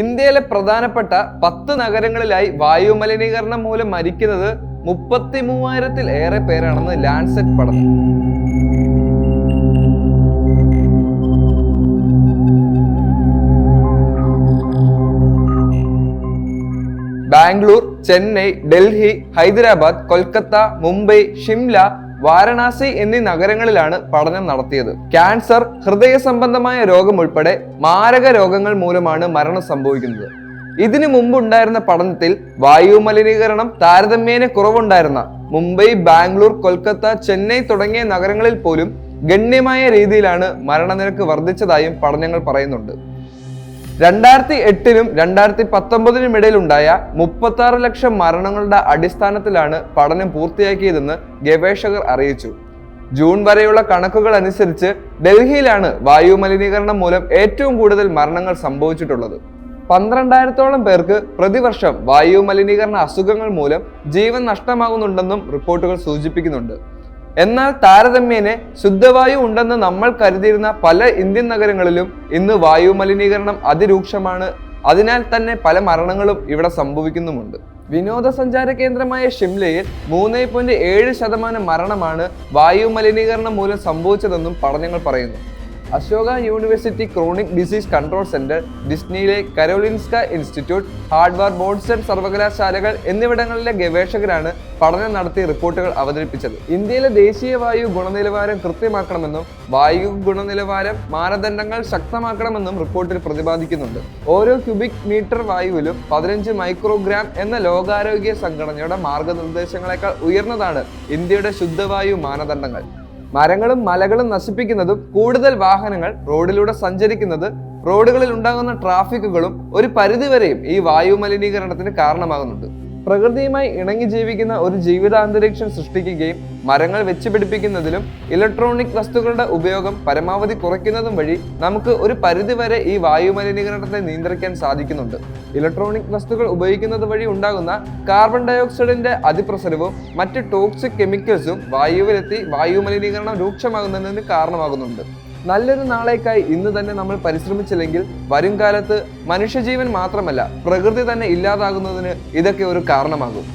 ഇന്ത്യയിലെ പ്രധാനപ്പെട്ട പത്ത് നഗരങ്ങളിലായി വായു മലിനീകരണം മൂലം മരിക്കുന്നത് മുപ്പത്തി മൂവായിരത്തിൽ ഏറെ പേരാണെന്ന് ലാൻഡ്സെറ്റ് പഠനം. ബാംഗ്ലൂർ ചെന്നൈ ഡൽഹി ഹൈദരാബാദ് കൊൽക്കത്ത മുംബൈ ഷിംല വാരണാസി എന്നീ നഗരങ്ങളിലാണ് പഠനം നടത്തിയത്. ക്യാൻസർ ഹൃദയ സംബന്ധമായ രോഗം ഉൾപ്പെടെ മാരക രോഗങ്ങൾ മൂലമാണ് മരണം സംഭവിക്കുന്നത്. ഇതിനു മുമ്പുണ്ടായിരുന്ന പഠനത്തിൽ വായു മലിനീകരണം താരതമ്യേന കുറവുണ്ടായിരുന്ന മുംബൈ ബാംഗ്ലൂർ കൊൽക്കത്ത ചെന്നൈ തുടങ്ങിയ നഗരങ്ങളിൽ പോലും ഗണ്യമായ രീതിയിലാണ് മരണനിരക്ക് വർദ്ധിച്ചതായും പഠനങ്ങൾ പറയുന്നുണ്ട്. രണ്ടായിരത്തി എട്ടിനും രണ്ടായിരത്തി പത്തൊമ്പതിനും ഇടയിലുണ്ടായ മുപ്പത്തി ആറ് ലക്ഷം മരണങ്ങളുടെ അടിസ്ഥാനത്തിലാണ് പഠനം പൂർത്തിയാക്കിയതെന്ന് ഗവേഷകർ അറിയിച്ചു. ജൂൺ വരെയുള്ള കണക്കുകൾ അനുസരിച്ച് ഡൽഹിയിലാണ് വായു മലിനീകരണം മൂലം ഏറ്റവും കൂടുതൽ മരണങ്ങൾ സംഭവിച്ചിട്ടുള്ളത്. പന്ത്രണ്ടായിരത്തോളം പേർക്ക് പ്രതിവർഷം വായു മലിനീകരണ അസുഖങ്ങൾ മൂലം ജീവൻ നഷ്ടമാകുന്നുണ്ടെന്നും റിപ്പോർട്ടുകൾ സൂചിപ്പിക്കുന്നുണ്ട്. എന്നാൽ താരതമ്യേന ശുദ്ധവായു ഉണ്ടെന്ന് നമ്മൾ കരുതിയിരുന്ന പല ഇന്ത്യൻ നഗരങ്ങളിലും ഇന്ന് വായു മലിനീകരണം അതിരൂക്ഷമാണ്. അതിനാൽ തന്നെ പല മരണങ്ങളും ഇവിടെ സംഭവിക്കുന്നുമുണ്ട്. വിനോദസഞ്ചാര കേന്ദ്രമായ ഷിംലയിൽ മൂന്ന് പോയിന്റ് ഏഴ് ശതമാനം മരണമാണ് വായു മലിനീകരണം മൂലം സംഭവിച്ചതെന്നും പഠനങ്ങൾ പറയുന്നു. Ashoka university chronic disease control centre ഡിസ്നിയിലെ Karolinska institute Harvard Boston സർവകലാശാലകൾ എന്നിവിടങ്ങളിലെ ഗവേഷകരാണ് പഠനം നടത്തി റിപ്പോർട്ടുകൾ അവതരിപ്പിച്ചത്. ഇന്ത്യയിലെ ദേശീയ വായു ഗുണനിലവാരം കൃത്യമാക്കണമെന്നും വായു ഗുണനിലവാരം മാനദണ്ഡങ്ങൾ ശക്തമാക്കണമെന്നും റിപ്പോർട്ടിൽ പ്രതിപാദിക്കുന്നുണ്ട്. ഓരോ ക്യൂബിക് മീറ്റർ വായുവിലും പതിനഞ്ച് മൈക്രോഗ്രാം എന്ന ലോകാരോഗ്യ സംഘടനയുടെ മാർഗനിർദ്ദേശങ്ങളെക്കാൾ ഉയർന്നതാണ് ഇന്ത്യയുടെ ശുദ്ധവായു മാനദണ്ഡങ്ങൾ. മരങ്ങളും മലകളും നശിപ്പിക്കുന്നതും കൂടുതൽ വാഹനങ്ങൾ റോഡിലൂടെ സഞ്ചരിക്കുന്നത് റോഡുകളിൽ ഉണ്ടാകുന്ന ട്രാഫിക്കുകളും ഒരു പരിധിവരെയും ഈ വായു മലിനീകരണത്തിന് കാരണമാകുന്നുണ്ട്. പ്രകൃതിയുമായി ഇണങ്ങി ജീവിക്കുന്ന ഒരു ജീവിതാന്തരീക്ഷം സൃഷ്ടിക്കുകയും മരങ്ങൾ വെച്ചുപിടിപ്പിക്കുന്നതിലും ഇലക്ട്രോണിക് വസ്തുക്കളുടെ ഉപയോഗം പരമാവധി കുറയ്ക്കുന്നതും വഴി നമുക്ക് ഒരു പരിധിവരെ ഈ വായു മലിനീകരണത്തെ നിയന്ത്രിക്കാൻ സാധിക്കുന്നുണ്ട്. ഇലക്ട്രോണിക് വസ്തുക്കൾ ഉപയോഗിക്കുന്നത് വഴി ഉണ്ടാകുന്ന കാർബൺ ഡയോക്സൈഡിന്റെ അതിപ്രസരവും മറ്റ് ടോക്സിക് കെമിക്കൽസും വായുവിലെത്തി വായു മലിനീകരണം രൂക്ഷമാകുന്നതിന് കാരണമാകുന്നുണ്ട്. നല്ലൊരു നാളേക്കായി ഇന്ന് തന്നെ നമ്മൾ പരിശ്രമിച്ചില്ലെങ്കിൽ വരും കാലത്ത് മനുഷ്യജീവൻ മാത്രമല്ല പ്രകൃതി തന്നെ ഇല്ലാതാകുന്നതിന് ഇതൊക്കെ ഒരു കാരണമാകും.